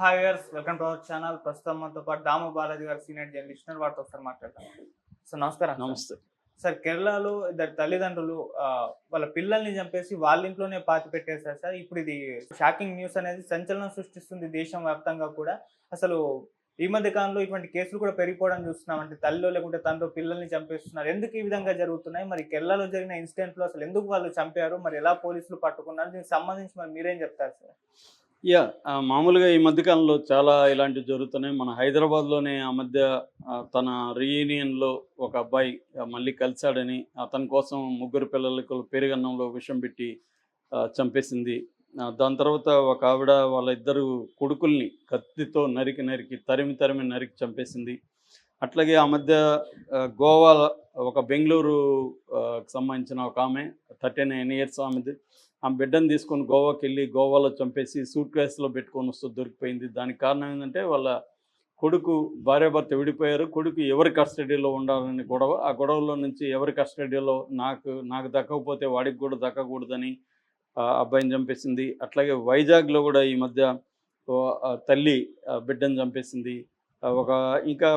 Hi గారు welcome to our channel ప్రస్తుతం మనతో పాటు దాము బాలాజీ గారు సీనియర్ జర్నలిస్ట్. వారితో ఒకసారి మాట్లాడతాం సార్ నమస్కారం. నమస్తే. సార్ కేరళలో ఇద్దరు తల్లిదండ్రులు వాళ్ళ పిల్లల్ని చంపేసి వాళ్ళ ఇంట్లోనే పాతి పెట్టేశారు సార్. ఇప్పుడు ఇది షాకింగ్ న్యూస్ అనేది సంచలనం సృష్టిస్తుంది దేశం వ్యాప్తంగా కూడా. అసలు ఈ మధ్య కాలంలో ఇటువంటి కేసులు కూడా పెరిగిపోవడం చూస్తున్నాం. అంటే తల్లిలో లేకుంటే తండ్రి పిల్లల్ని చంపేస్తున్నారు. ఎందుకు ఈ విధంగా జరుగుతున్నాయి? మరి కేరళలో జరిగిన ఇన్సిడెంట్లో అసలు ఎందుకు వాళ్ళు చంపారు? మరి ఎలా పోలీసులు పట్టుకున్నారు? దీనికి సంబంధించి మరి మీరేం చెప్తారు సార్? యా మామూలుగా ఈ మధ్యకాలంలో చాలా ఇలాంటివి జరుగుతున్నాయి. మన హైదరాబాద్లోనే ఆ మధ్య తన రీయూనియన్లో ఒక అబ్బాయి మళ్ళీ కలిశాడని అతని కోసం ముగ్గురు పిల్లలకు పెరుగన్నంలో విషం పెట్టి చంపేసింది. దాని తర్వాత ఒక ఆవిడ వాళ్ళ ఇద్దరు కొడుకుల్ని కత్తితో నరికి నరికి తరిమి తరిమి నరికి చంపేసింది. అట్లాగే ఆ మధ్య గోవా ఒక బెంగళూరు సంబంధించిన ఒక ఆమె థర్టీ నైన్ ఇయర్స్ ఆమెది. ఆ బిడ్డను తీసుకొని గోవాకి వెళ్ళి గోవాలో చంపేసి సూట్ కేసులో పెట్టుకొని వస్తూ దొరికిపోయింది. దానికి కారణం ఏంటంటే వాళ్ళ కొడుకు భార్యాభర్త విడిపోయారు. కొడుకు ఎవరి కస్టడీలో ఉండాలని గొడవ. ఆ గొడవలో నుంచి ఎవరి కస్టడీలో నాకు నాకు దక్కకపోతే వాడికి కూడా దక్కకూడదని ఆ అబ్బాయిని చంపేసింది. అట్లాగే వైజాగ్లో కూడా ఈ మధ్య తల్లి ఆ బిడ్డను చంపేసింది. ఒక ఇంకా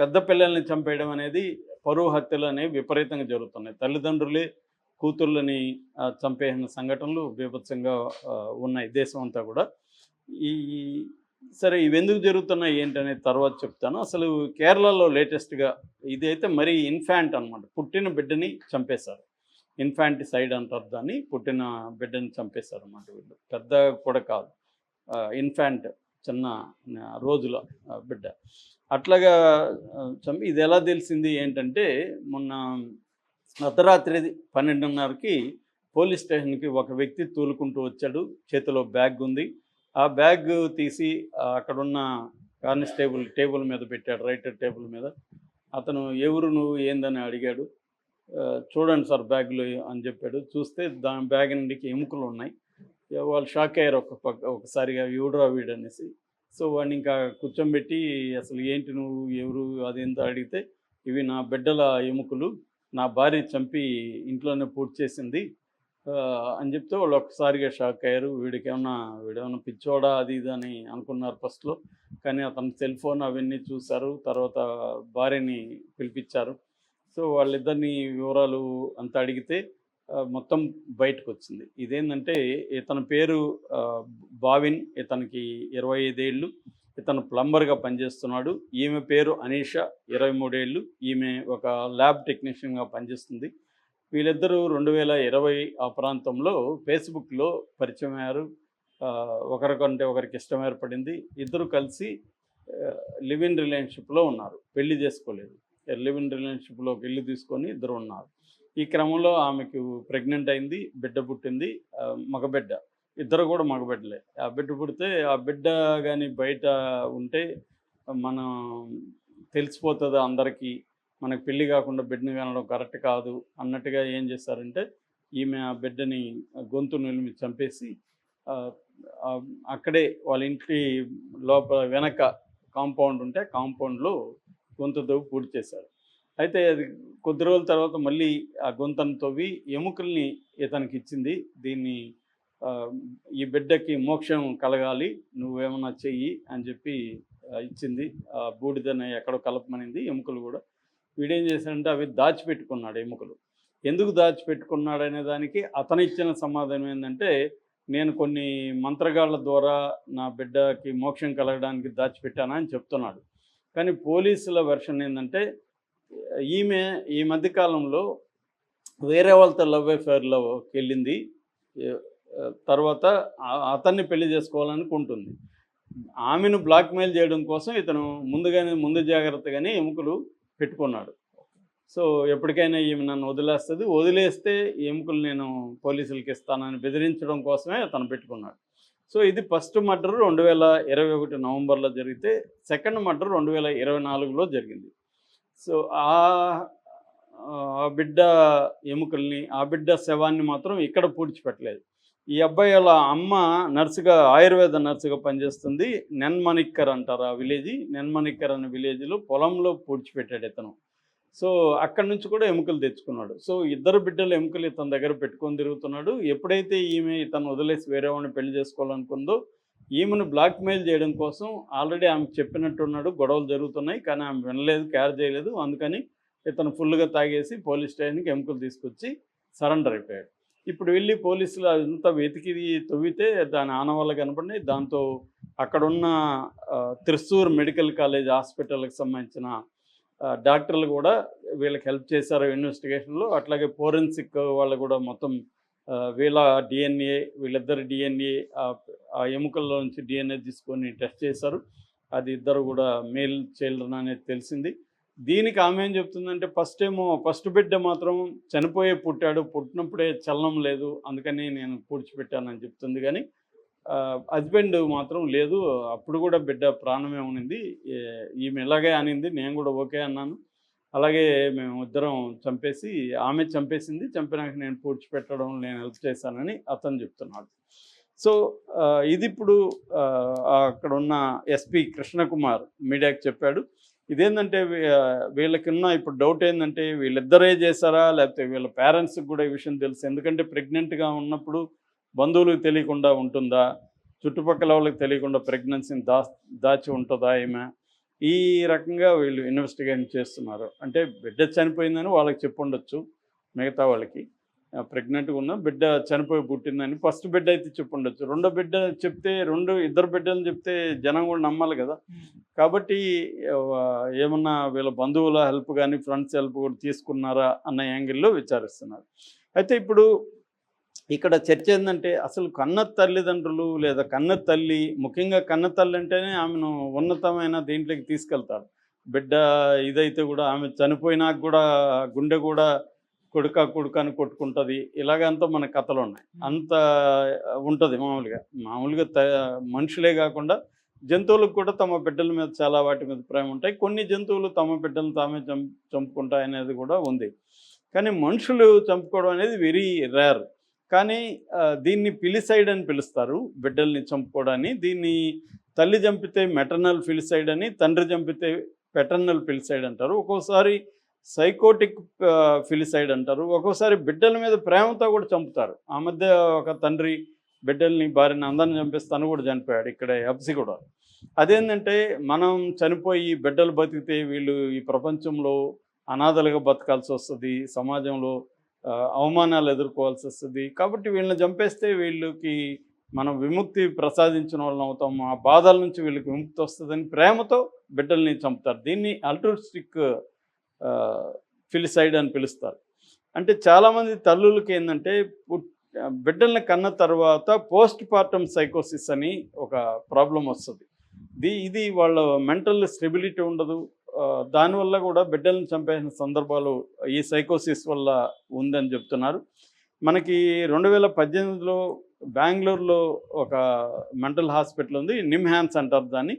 పెద్ద పిల్లల్ని చంపేయడం అనేది పరువు హత్యలు అనేవి విపరీతంగా జరుగుతున్నాయి. తల్లిదండ్రులే కూతుర్లని చంపేసిన సంఘటనలు బీభత్సంగా ఉన్నాయి దేశం అంతా కూడా. ఈ సరే ఇవి ఎందుకు జరుగుతున్నాయి ఏంటనేది తర్వాత చెప్తాను. అసలు కేరళలో లేటెస్ట్గా ఇదైతే మరీ ఇన్ఫాంట్ అనమాట పుట్టిన బిడ్డని చంపేశారు. ఇన్ఫాంటిసైడ్ అంటారు దాన్ని. పుట్టిన బిడ్డని చంపేశారు అనమాట వీళ్ళు. పెద్ద కూడా కాదు. ఇన్ఫాంట్ చిన్న రోజుల బిడ్డ. అట్లాగా చంపి ఇది ఎలా తెలిసింది ఏంటంటే మొన్న అర్ధరాత్రి పన్నెండున్నరకి పోలీస్ స్టేషన్కి ఒక వ్యక్తి తూలుకుంటూ వచ్చాడు. చేతిలో బ్యాగ్ ఉంది. ఆ బ్యాగ్ తీసి అక్కడున్న కానిస్టేబుల్ టేబుల్ మీద పెట్టాడు. రైటర్ టేబుల్ మీద. అతను ఎవరు నువ్వు? ఏందని అడిగాడు. చూడండి సార్ బ్యాగ్లో అని చెప్పాడు. చూస్తే దాని బ్యాగ్ నుండికి ఎముకలు ఉన్నాయి. వాళ్ళు షాక్ అయ్యారు ఒక పక్క ఒకసారిగా ఎవడురా వీడనేసి సో వాడిని ఇంకా కూర్చోబెట్టి అసలు ఏంటి నువ్వు? ఎవరు? అదేంతో అడిగితే ఇవి నా బిడ్డల ఎముకలు. నా భార్య చంపి ఇంట్లోనే పూర్తి చేసింది. అని చెప్తే వాళ్ళు ఒక్కసారిగా షాక్ అయ్యారు. వీడికేమన్నా వీడేమన్నా పిచ్చోడా అది ఇది అని అనుకున్నారు ఫస్ట్లో కానీ అతని సెల్ ఫోన్ అవన్నీ చూశారు. తర్వాత భార్యని పిలిపించారు. సో వాళ్ళిద్దరిని వివరాలు అంతా అడిగితే మొత్తం బయటకు వచ్చింది ఇదేంటంటే ఇతని పేరు బావిన్ భావిన్ ఇతనికి ఇరవై ఐదేళ్ళు. ఇతను ప్లంబర్గా పనిచేస్తున్నాడు. ఈమె పేరు అనీష. ఇరవై మూడేళ్ళు ఈమె ఒక ల్యాబ్ టెక్నీషియన్గా పనిచేస్తుంది. వీళ్ళిద్దరూ రెండు వేల ఇరవై ఆ ప్రాంతంలో ఫేస్బుక్లో పరిచయం అయ్యారు. ఒకరికంటే ఒకరికి ఇష్టం ఏర్పడింది. ఇద్దరు కలిసి లివ్ ఇన్ రిలేషన్షిప్లో ఉన్నారు. పెళ్ళి చేసుకోలేదు. లివ్ ఇన్ రిలేషన్షిప్లోకి వెళ్ళి తీసుకొని ఇద్దరు ఉన్నారు. ఈ క్రమంలో ఆమెకు ప్రెగ్నెంట్ అయింది బిడ్డ పుట్టింది మగబిడ్డ. ఇద్దరు కూడా మగబిడ్డలే ఆ బిడ్డ పుడితే ఆ బిడ్డ కానీ బయట ఉంటే మనం తెలిసిపోతుంది అందరికీ. మనకు పెళ్ళి కాకుండా బిడ్డని కనడం కరెక్ట్ కాదు అన్నట్టుగా ఏం చేశారంటే ఈమె ఆ బిడ్డని గొంతు నిలిమి చంపేసి అక్కడే వాళ్ళ ఇంటి లోపల వెనక కాంపౌండ్ ఉంటే కాంపౌండ్లో గొంతు తవ్వి పూర్తి చేశారు. అయితే అది కొద్ది రోజుల తర్వాత మళ్ళీ ఆ గొంతను తవ్వి ఎముకల్ని ఇతనికి ఇచ్చింది. దీన్ని ఈ బిడ్డకి మోక్షం కలగాలి నువ్వేమన్నా చెయ్యి అని చెప్పి ఇచ్చింది. ఆ బూడిదని ఎక్కడో కలపమనింది ఎముకలు కూడా. వీడేం చేశాడంటే అవి దాచిపెట్టుకున్నాడు ఎముకలు. ఎందుకు దాచిపెట్టుకున్నాడు అనే దానికి అతను ఇచ్చిన సమాధానం ఏంటంటే నేను కొన్ని మంత్రగాళ్ళ ద్వారా నా బిడ్డకి మోక్షం కలగడానికి దాచిపెట్టానా అని చెప్తున్నాడు. కానీ పోలీసుల వెర్షన్ ఏంటంటే ఈమె ఈ మధ్యకాలంలో వేరే వాళ్ళతో లవ్ అఫేర్లోకి వెళ్ళింది. తర్వాత అతన్ని పెళ్ళి చేసుకోవాలనుకుంటుంది ఆమెను బ్లాక్మెయిల్ చేయడం కోసం ఇతను ముందుగానే ముందు జాగ్రత్తగానే ఎముకలు పెట్టుకున్నాడు. సో ఎప్పటికైనా ఈమె నన్ను వదిలేస్తుంది. వదిలేస్తే ఎముకలు నేను పోలీసులకి ఇస్తానని బెదిరించడం కోసమే అతను పెట్టుకున్నాడు. సో ఇది ఫస్ట్ మర్డర్ రెండు వేల ఇరవై ఒకటి నవంబర్లో జరిగితే సెకండ్ మర్డర్ రెండు వేల ఇరవై నాలుగులో జరిగింది. సో ఆ ఆ బిడ్డ ఎముకల్ని ఆ బిడ్డ శవాన్ని మాత్రం ఇక్కడ పూడ్చిపెట్టలేదు. ఈ అబ్బాయి వాళ్ళ అమ్మ నర్సుగా ఆయుర్వేద నర్సుగా పనిచేస్తుంది. నెన్మణిక్కర్ అంటారు ఆ విలేజ్. నెన్మణిక్కర్ అనే విలేజ్లో పొలంలో పూడ్చిపెట్టాడు ఇతను. సో అక్కడి నుంచి కూడా ఎముకలు తెచ్చుకున్నాడు. సో ఇద్దరు బిడ్డలు ఎముకలు ఇతని దగ్గర పెట్టుకొని తిరుగుతున్నాడు. ఎప్పుడైతే ఈమె ఇతను వదిలేసి వేరే వాడిని పెళ్ళి చేసుకోవాలనుకుందో ఈమెను బ్లాక్మెయిల్ చేయడం కోసం ఆల్రెడీ ఆమె చెప్పినట్టున్నాడు. గొడవలు జరుగుతున్నాయి. కానీ ఆమె వినలేదు క్యార్ చేయలేదు. అందుకని ఇతను ఫుల్గా తాగేసి పోలీస్ స్టేషన్కి ఎముకలు తీసుకొచ్చి సరెండర్ అయిపోయాడు. ఇప్పుడు వెళ్ళి పోలీసులు అదంతా వెతికి తవ్వితే దాని ఆనవాళ్ళు కనపడినాయి. దాంతో అక్కడున్న ఆ, త్రిశూర్ మెడికల్ కాలేజ్ హాస్పిటల్కి సంబంధించిన డాక్టర్లు కూడా వీళ్ళకి హెల్ప్ చేశారు ఇన్వెస్టిగేషన్లో. అట్లాగే ఫోరెన్సిక్ వాళ్ళు కూడా మొత్తం వీళ్ళ డిఎన్ఏ వీళ్ళిద్దరు డిఎన్ఏ ఆ ఎముకల్లో నుంచి డిఎన్ఏ తీసుకొని టెస్ట్ చేశారు. అది ఇద్దరు కూడా మేల్ చైల్డ్రన్ అనేది తెలిసింది. దీనికి ఆమె ఏం చెప్తుందంటే ఫస్ట్ ఏమో ఫస్ట్ బిడ్డ మాత్రం చనిపోయే పుట్టాడు పుట్టినప్పుడే చలనం లేదు అందుకని నేను పూడ్చిపెట్టానని చెప్తుంది. కానీ హస్బెండ్ మాత్రం లేదు అప్పుడు కూడా బిడ్డ ప్రాణమే ఉనింది ఈమె ఇలాగే అనింది నేను కూడా ఓకే అన్నాను. అలాగే మేము ఇద్దరం చంపేసి ఆమె చంపేసింది చంపినాక నేను పూడ్చిపెట్టడం నేను హెల్ప్ చేశానని అతను చెప్తున్నాడు. సో ఇది ఇప్పుడు అక్కడ ఉన్న ఎస్పి కృష్ణకుమార్ మీడియాకి చెప్పాడు. ఇదేంటంటే వీళ్ళకున్న ఇప్పుడు డౌట్ ఏంటంటే వీళ్ళిద్దరే చేశారా? లేకపోతే వీళ్ళ పేరెంట్స్కి కూడా ఈ విషయం తెలుసు. ఎందుకంటే ప్రెగ్నెంట్గా ఉన్నప్పుడు బంధువులకు తెలియకుండా ఉంటుందా? చుట్టుపక్కల వాళ్ళకి తెలియకుండా ప్రెగ్నెన్సీని దా దాచి ఉంటుందా ఏమే ఈ రకంగా వీళ్ళు ఇన్వెస్టిగేషన్ చేస్తున్నారు. అంటే బిడ్డ చనిపోయిందని వాళ్ళకి చెప్పుండొచ్చు మిగతా వాళ్ళకి. ప్రెగ్నెంట్గా ఉన్న బిడ్డ చనిపోయి పుట్టిందని ఫస్ట్ బిడ్డ అయితే చెప్పుండొచ్చు. రెండో బిడ్డ చెప్తే రెండు ఇద్దరు బిడ్డలు చెప్తే జనం కూడా నమ్మాలి కదా. కాబట్టి ఏమన్నా వీళ్ళ బంధువుల హెల్ప్ కానీ ఫ్రెండ్స్ హెల్ప్ కూడా తీసుకున్నారా అన్న యాంగిల్లో విచారిస్తున్నారు. అయితే ఇప్పుడు ఇక్కడ చర్చ ఏంటంటే అసలు కన్న తల్లిదండ్రులు లేదా కన్న తల్లి ముఖ్యంగా కన్న తల్లి అంటేనే ఆమెను ఉన్నతమైన దీంట్లోకి తీసుకెళ్తారు. బిడ్డ ఇదైతే కూడా ఆమె చనిపోయినాక కూడా గుండె కూడా కొడుక కొడుక అని కొట్టుకుంటుంది ఇలాగంతా మన కథలు ఉన్నాయి అంత ఉంటుంది మామూలుగా. మామూలుగా త మనుషులే కాకుండా జంతువులకు కూడా తమ బిడ్డల మీద చాలా వాటి మీద ప్రేమ ఉంటాయి. కొన్ని జంతువులు తమ బిడ్డలు తామే చంప్ చంపుకుంటాయి అనేది కూడా ఉంది. కానీ మనుషులు చంపుకోవడం అనేది వెరీ రేర్. కానీ దీన్ని పిలిసైడ్ అని పిలుస్తారు. బిడ్డల్ని చంపుకోవడాన్ని. దీన్ని తల్లి చంపితే మెటర్నల్ ఫిలిసైడ్ అని తండ్రి చంపితే పెటర్నల్ ఫిలిసైడ్ అంటారు. ఒక్కోసారి సైకోటిక్ ఫిలిసైడ్ అంటారు. ఒక్కోసారి బిడ్డల మీద ప్రేమతో కూడా చంపుతారు. ఆ మధ్య ఒక తండ్రి బిడ్డల్ని భార్యని అందరిని చంపేసి తను కూడా చనిపోయాడు ఇక్కడ ఎఫ్సి కూడా. అదేంటంటే మనం చనిపోయి బిడ్డలు బతికితే వీళ్ళు ఈ ప్రపంచంలో అనాథలుగా బతకాల్సి వస్తుంది. సమాజంలో అవమానాలు ఎదుర్కోవాల్సి వస్తుంది. కాబట్టి వీళ్ళని చంపేస్తే వీళ్ళకి మనం విముక్తి ప్రసాదించిన వాళ్ళని అవుతాం. ఆ బాధల నుంచి వీళ్ళకి విముక్తి వస్తుందని ప్రేమతో బిడ్డల్ని చంపుతారు. దీన్ని అల్ట్రిస్టిక్ ఫిలిసైడ్ అని పిలుస్తారు. అంటే చాలామంది తల్లులకి ఏంటంటే బిడ్డల్ని కన్న తర్వాత పోస్ట్ పార్టమ్ సైకోసిస్ అని ఒక ప్రాబ్లం వస్తుంది. ఇది ఇది వాళ్ళ మెంటల్ స్టెబిలిటీ ఉండదు. దానివల్ల కూడా బిడ్డలను చంపేసిన సందర్భాలు ఈ సైకోసిస్ వల్ల ఉందని చెప్తున్నారు. మనకి రెండు వేల పద్దెనిమిదిలో బెంగళూరులో ఒక మెంటల్ హాస్పిటల్ ఉంది నిమ్హాన్స్ అంటారు దాన్ని.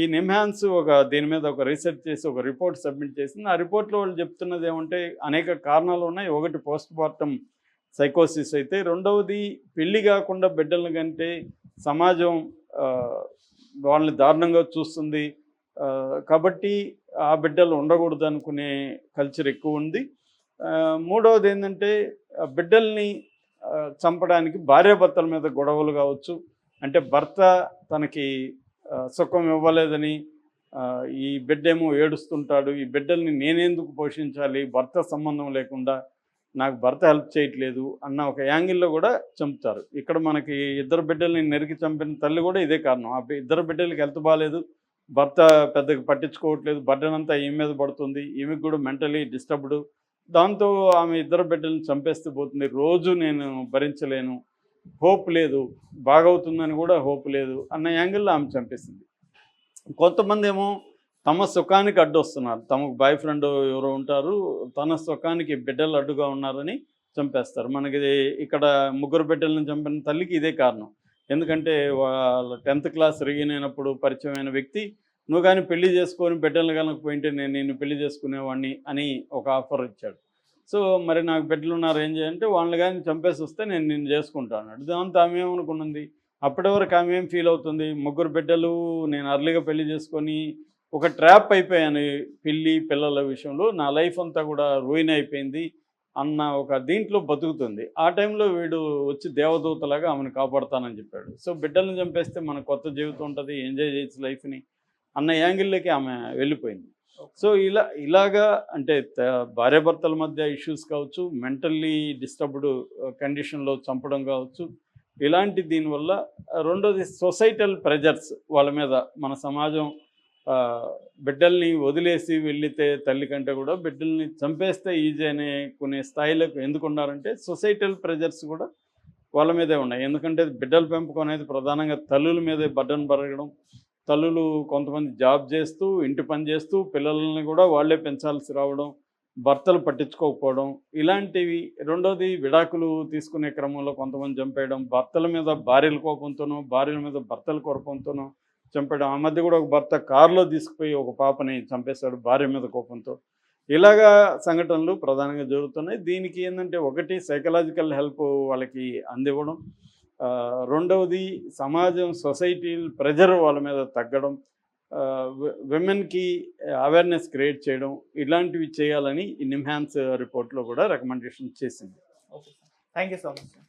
ఈ నిమ్హాన్స్ ఒక దీని మీద ఒక రీసెర్చ్ చేసి ఒక రిపోర్ట్ సబ్మిట్ చేసింది. ఆ రిపోర్ట్లో వాళ్ళు చెప్తున్నది ఏమంటే అనేక కారణాలు ఉన్నాయి. ఒకటి పోస్ట్ మార్టం సైకోసిస్ అయితే రెండవది పెళ్ళి కాకుండా బిడ్డలను కంటే సమాజం వాళ్ళని దారుణంగా చూస్తుంది. కాబట్టి ఆ బిడ్డలు ఉండకూడదు అనుకునే కల్చర్ ఎక్కువ ఉంది. మూడవది ఏంటంటే బిడ్డల్ని చంపడానికి భార్యాభర్తల మీద గొడవలు కావచ్చు. అంటే భర్త తనకి సుఖం ఇవ్వలేదని ఈ బిడ్డేమో ఏడుస్తుంటాడు. ఈ బిడ్డల్ని నేనెందుకు పోషించాలి? భర్త సంబంధం లేకుండా నాకు భర్త హెల్ప్ చేయట్లేదు అన్న ఒక యాంగిల్లో కూడా చంపుతారు. ఇక్కడ మనకి ఇద్దరు బిడ్డల్ని నెరికి చంపిన తల్లి కూడా ఇదే కారణం. ఆ ఇద్దరు బిడ్డలకి హెల్త్ బాగాలేదు భర్త పెద్దగా పట్టించుకోవట్లేదు బర్డెన్ అంతా ఈమె మీద పడుతుంది. ఈమెకు కూడా మెంటలీ డిస్టర్బ్డ్ దాంతో ఆమె ఇద్దరు బిడ్డలను చంపేస్తూ పోతుంది. రోజు నేను భరించలేను. హోప్ లేదు. బాగవుతుందని కూడా హోప్ లేదు అన్న యాంగిల్లో ఆమె చంపేసింది. కొంతమంది ఏమో తమ సుఖానికి అడ్డు వస్తున్నారు తమకు బాయ్ ఫ్రెండ్ ఎవరో ఉంటారు. తన సుఖానికి బిడ్డలు అడ్డుగా ఉన్నారని చంపేస్తారు. మనకి ఇది ఇక్కడ ముగ్గురు బిడ్డలను చంపిన తల్లికి ఇదే కారణం. ఎందుకంటే వాళ్ళ టెన్త్ క్లాస్ రిగినప్పుడు పరిచయమైన వ్యక్తి నువ్వు కానీ పెళ్ళి చేసుకొని బిడ్డలు కనుక పోయింటే నేను నిన్ను పెళ్ళి చేసుకునేవాడిని అని ఒక ఆఫర్ ఇచ్చాడు. సో మరి నాకు బిడ్డలు ఉన్నారు ఏం చేయాలంటే వాళ్ళని కానీ చంపేసి వస్తే నేను నిన్ను చేసుకుంటాను అన్నాడు. దాంతో ఆమె ఏమనుకున్నది అప్పటి వరకు ఆమె ఏం ఫీల్ అవుతుంది? ముగ్గురు బిడ్డలు నేను అర్లీగా పెళ్ళి చేసుకొని ఒక ట్రాప్ అయిపోయాను పెళ్ళి పిల్లల విషయంలో. నా లైఫ్ అంతా కూడా రూయిన్ అయిపోయింది అన్న ఒక దీంట్లో బతుకుతుంది. ఆ టైంలో వీడు వచ్చి దేవదూతలాగా ఆమెను కాపాడుతానని చెప్పాడు. సో బిడ్డలను చంపేస్తే మన కొత్త జీవితం ఉంటుంది ఎంజాయ్ చేయొచ్చు లైఫ్ని అన్న యాంగిల్లోకి ఆమె వెళ్ళిపోయింది. సో ఇలా ఇలాగా అంటే భార్యాభర్తల మధ్య ఇష్యూస్ కావచ్చు మెంటల్లీ డిస్టర్బ్డ్ కండిషన్లో చంపడం కావచ్చు ఇలాంటి దీనివల్ల రెండోది సొసైటల్ ప్రెజర్స్ వాళ్ళ మీద మన సమాజం బిడ్డల్ని వదిలేసి వెళ్ళితే తల్లి కంటే కూడా బిడ్డల్ని చంపేస్తే ఈజీ అనే కొన్ని స్థాయిలకు ఎందుకు ఉన్నారంటే సొసైటల్ ప్రెజర్స్ కూడా వాళ్ళ మీదే ఉన్నాయి. ఎందుకంటే బిడ్డల పెంపకం అనేది ప్రధానంగా తల్లుల మీదే బడ్డను పరగడం తల్లులు కొంతమంది జాబ్ చేస్తూ ఇంటి పని చేస్తూ పిల్లల్ని కూడా వాళ్ళే పెంచాల్సి రావడం భర్తలు పట్టించుకోకపోవడం ఇలాంటివి. రెండోది విడాకులు తీసుకునే క్రమంలో కొంతమంది చంపేయడం భర్తల మీద భార్యల కోపంతోనో భార్యల మీద భర్తల కోపంతోనో చంపేయడం. ఆ మధ్య కూడా ఒక భర్త కారులో తీసుకుపోయి ఒక పాపని చంపేశాడు భార్య మీద కోపంతో. ఇలాగా సంఘటనలు ప్రధానంగా జరుగుతున్నాయి. దీనికి ఏంటంటే ఒకటి సైకలాజికల్ హెల్ప్ వాళ్ళకి అందివ్వడం రెండవది సమాజం సొసైటీ ప్రెజర్ వాళ్ళ మీద తగ్గడం విమెన్కి అవేర్నెస్ క్రియేట్ చేయడం ఇలాంటివి చేయాలని ఈ నిమ్హాన్స్ రిపోర్ట్లో కూడా రికమెండేషన్ చేసింది. Okay thank you so much